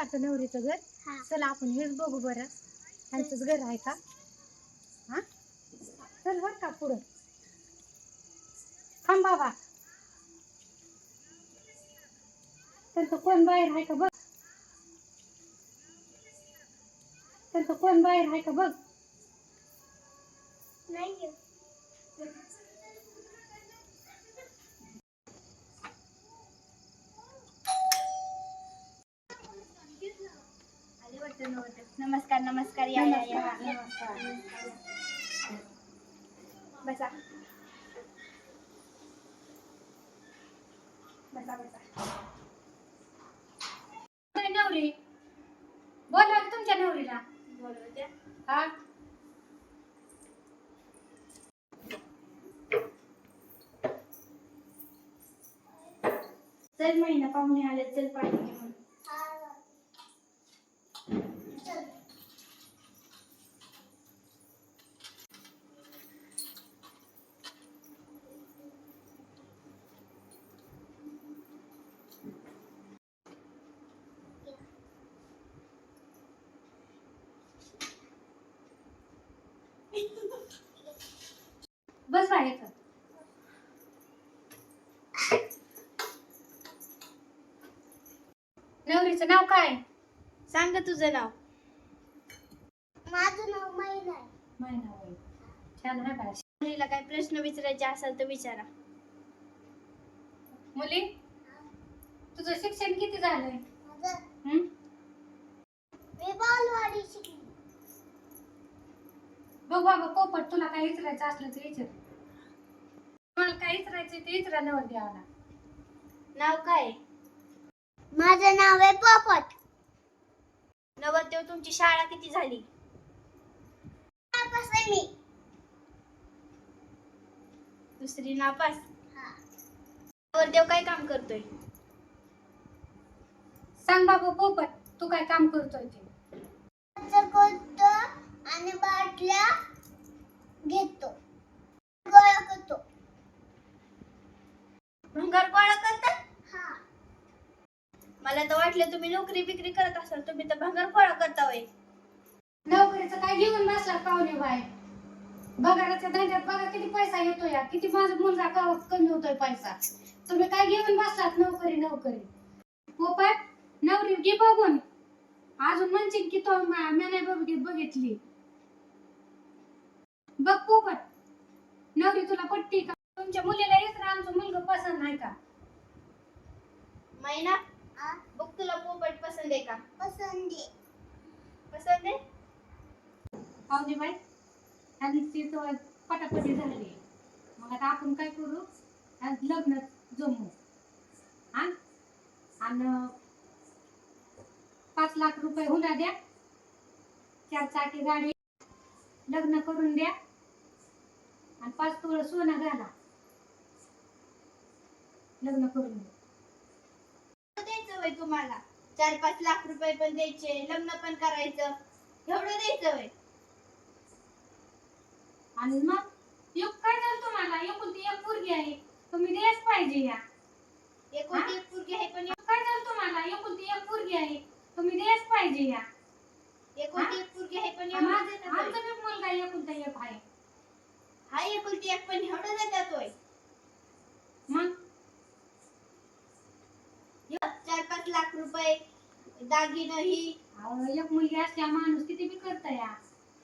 वाटतं नवरीचं घर. चला आपण हेच बघू बरं. त्यांचंच घर आहे का? हा? चल बर का पुढं. थांब बाबा. त्यांचं कोण बाहेर आहे का बघ? त्यांचं कोण बाहेर आहे का बघ? नाही. नमस्कार नमस्कार या या या नमस्कार, नमस्कार. बसा. बसा बसा. काय नवरी. बोलवा तुमच्या नवरीला. बोलवते हा? चल महिना पाहुणे आले चल पाणी नवरीचं नाव काय? सांग गं तुझं नाव. माझं नाव महिना आहे. महिना होय. छान आहे बाळा. मुलीला काही प्रश्न विचारायचे असेल तर विचारा. मुली तुझं शिक्षण किती झालंय? हं? मी बालवाडी शिकली. बघ बाबा पोपट तुला काय विचारायचं असलं तर विचार मला काय विचारायचं ते विचारा नवर द्यावाला नाव काय? माझं नाव आहे पोपट. नवरदेव तुमची शाळा किती झाली? मी. दुसरी नापास? नवरदेव काय काम करतोय? सांग बाबा पोपट तू काय काम करतोय ते? करतो आणि बाटल्या घेतो गोळा करतो भंगार गोळा करतात हा मला तर वाटलं तुम्ही नोकरी बिक्री करत असाल तुम्ही तर भंगार गोळा करता होय. नोकरीचं काय घेऊन बसला पाहुणे बाय बघाराच्या धंद्यात बघा किती पैसा येतो या किती माझा मुलगा क- कमी होतोय पैसा. तुम्ही काय घेऊन बसलात नोकरी नोकरी? पोपट नवरी घे बघून. अजून म्हणशील की तो मी नाही बघित बघितली. बघ पोपट नवरी तुला पट्टी का? तुमच्या मुलीला ना आमचं मुलगा पसंत नाही का? मैना बघ तुला पोपट पसंत आहे का? पसंत आहे. पसंत आहे? पाहुणे बाई. आणि ती तो पटापटी झाली. मग आता आपण काय करू? लग्न जमू. हा? आणि पाच लाख रुपये हुंडा द्या. चार चाकी गाडी लग्न करून द्या. आणि पाच तोळ सोनं घाला. लग्न करून द्या. द्यायचं वय तुम्हाला. चार पाच लाख रुपये पण द्यायचे लग्न पण करायचं. एवढं द्यायचं वय. आणि मग? एक काय झालं तुम्हाला? एकुलती एक पोरगी आहे. तुम्ही द्यायच पाहिजे या. एकोणती एक पोरगी आहे पण काय झालं तुम्हाला? एकुलती एक पोरगी आहे. तुम्ही द्यायच पाहिजे या. एकोणती एक पोरगी आहे पण आमचा मुलगा एकुलता एक आहे. हा एकोणती एक पण एवढं देतात होय मग चार पाच लाख रुपये दागिनं ही अहो, एक मुलगी असल्या माणूस किती बी करत या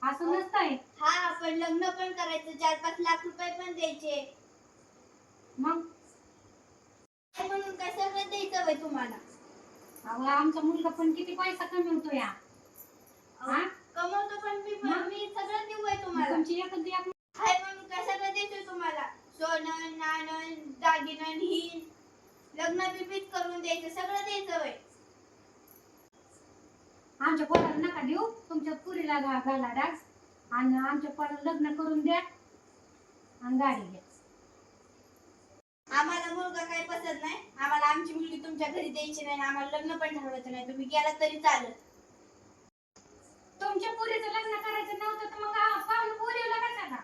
असं नसतंय. हा आपण लग्न पण करायचं चार पाच लाख रुपये पण द्यायचे. मग? काय म्हणून काय सगळं द्यायचं वय तुम्हाला? अहो, आमचा मुलगा पण किती पैसा कमवतो या. हा? कमवतो पण मी मग? मी सगळं देऊ आहे तुम्हाला. तुमची एक हाय म्हणून काय सगळं देतोय तुम्हाला? सोनं नाणं दागिनं ही लग्न बिबीत करून द्यायचं सगळं द्यायचं वय आमच्या पोराला नका देऊ. तुमच्या पुरीला घा घाला डाग आणि आमच्या पोराला लग्न करून द्या. आणि गाडी घ्या. आम्हाला मुलगा काही पसंत नाही. आम्हाला आमची मुलगी तुमच्या घरी द्यायची नाही आणि आम्हाला लग्न पण ठरवायचं नाही. तुम्ही गेला तरी चालत तुमच्या पुरीचं लग्न करायचं नव्हतं तर मग पाहुणे पुरीला कशाला